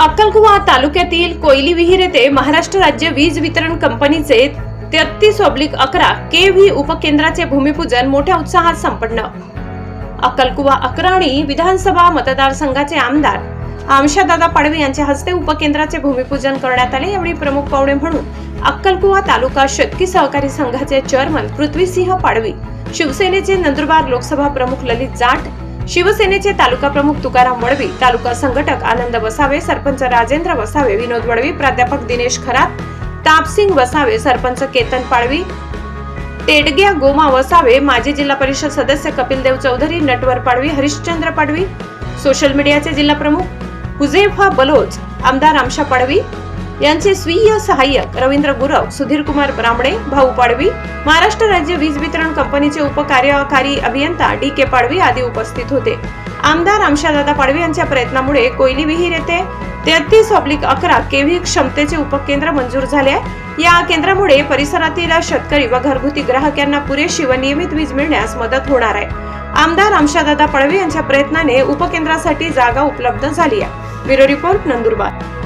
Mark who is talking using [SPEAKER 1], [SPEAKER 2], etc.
[SPEAKER 1] अक्कलकुवा तालुक्यातील कोयली विहीर येथे महाराष्ट्र राज्य वीज वितरण कंपनीचे तेहतीस ऑब्लिक अकरा के व्ही उपकेंद्राचे भूमिपूजन मोठ्या उत्साहात संपन्न. अक्कलकुवा अकराणी विधानसभा मतदारसंघाचे आमदार आमशादादा पाडवे यांच्या हस्ते उपकेंद्राचे भूमिपूजन करण्यात आले. यावेळी प्रमुख पाहुणे म्हणून अक्कलकुवा तालुका शेतकी सहकारी संघाचे चेअरमन पृथ्वीसिंह पाडवी शिवसेनेचे नंदुरबार लोकसभा प्रमुख ललित जाट शिवसेनेचे तालुका प्रमुख तुकाराम वडवी तालुका संघटक आनंद वसावे सरपंच राजेंद्र वसावे विनोद वडवी प्राध्यापक दिनेश खरात तापसिंग वसावे सरपंच केतन पाडवी तेडग्या गोमा वसावे माजी जिल्हा परिषद सदस्य कपिल देव चौधरी नटवर पाडवी हरिश्चंद्र पाडवी सोशल मीडियाचे जिल्हा प्रमुख हुझेफा बलोच आमदार आमशा पाडवी यांचे स्वीय सहाय्यक रवींद्र गुरव सुधीर कुमार ब्रामणे भाऊ पाडवी महाराष्ट्र राज्य वीज वितरण कंपनीचे उपकार्यकारी अभियंता डी के पाडवी आदी उपस्थित होते. आमदार आमशादादा पाडवी यांच्या प्रयत्नामुळे कोयली विहीर येथे तेहतीस ऑब्लिक अकरा केव्ही क्षमतेचे उपकेंद्र मंजूर झाले आहे. या केंद्रामुळे परिसरातील शेतकरी व घरगुती ग्राहक यांना पुरेशी व नियमित वीज मिळण्यास मदत होणार आहे. आमदार आमशादादा पडवे यांच्या प्रयत्नाने उपकेंद्रासाठी जागा उपलब्ध झाली आहे. Bureau report Nandurbar.